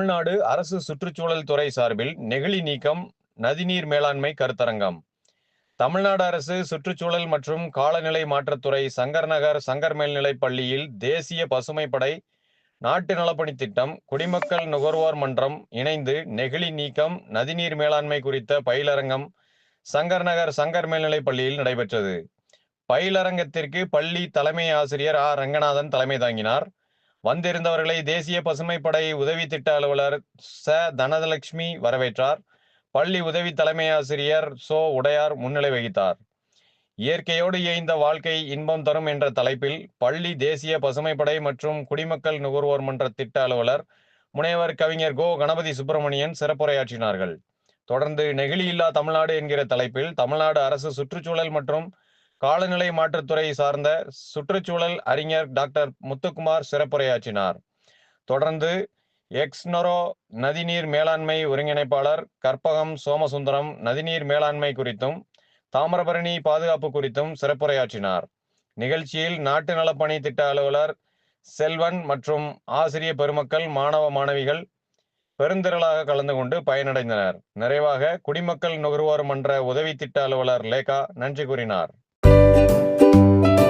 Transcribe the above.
தமிழ்நாடு அரசு சுற்றுச்சூழல் துறை சார்பில் நெகிழி நீக்கம் நதிநீர் மேலாண்மை கருத்தரங்கம். தமிழ்நாடு அரசு சுற்றுச்சூழல் மற்றும் காலநிலை மாற்றத்துறை சங்கர்நகர் சங்கர் மேல்நிலைப் பள்ளியில் தேசிய பசுமைப்படை நாட்டு நலப்பணி திட்டம் குடிமக்கள் நுகர்வோர் மன்றம் இணைந்து நெகிழி நீக்கம் நதிநீர் மேலாண்மை குறித்த பயிலரங்கம் சங்கர்நகர் சங்கர் மேல்நிலைப் பள்ளியில் நடைபெற்றது. பயிலரங்கத்திற்கு பள்ளி தலைமை ஆசிரியர் ஆ ரங்கநாதன் தலைமை தாங்கினார். வந்திருந்தவர்களை தேசிய பசுமைப்படை உதவி திட்ட அலுவலர் ச. தனலட்சுமி வரவேற்றார். பள்ளி உதவி தலைமை ஆசிரியர் சோ. உடையார் முன்னிலை வகித்தார். இயற்கையோடு இயைந்த வாழ்க்கை இன்பம் தரும் என்ற தலைப்பில் பள்ளி தேசிய பசுமைப்படை மற்றும் குடிமக்கள் நுகர்வோர் மன்ற திட்ட அலுவலர் முனைவர் கவிஞர் கோ. கணபதி சுப்பிரமணியன் சிறப்புரையாற்றினார்கள். தொடர்ந்து நெகிழி இல்லா தமிழ்நாடு என்கிற தலைப்பில் தமிழ்நாடு அரசு சுற்றுச்சூழல் மற்றும் காலநிலை மாற்றத்துறை சார்ந்த சுற்றுச்சூழல் அறிஞர் டாக்டர் முத்துக்குமார் சிறப்புரையாற்றினார். தொடர்ந்து எக்ஸ்னரோ நதிநீர் மேலாண்மை ஒருங்கிணைப்பாளர் கற்பகம் சோமசுந்தரம் நதிநீர் மேலாண்மை குறித்தும் தாமிரபரணி பாதுகாப்பு குறித்தும் சிறப்புரையாற்றினார். நிகழ்ச்சியில் நாட்டு நலப்பணி திட்ட அலுவலர் செல்வன் மற்றும் ஆசிரிய பெருமக்கள் மாணவ மாணவிகள் பெருந்திரளாக கலந்து கொண்டு பயனடைந்தனர். நிறைவாக குடிமக்கள் நுகர்வோர் மன்ற உதவி திட்ட அலுவலர் லேகா நன்றி கூறினார். Música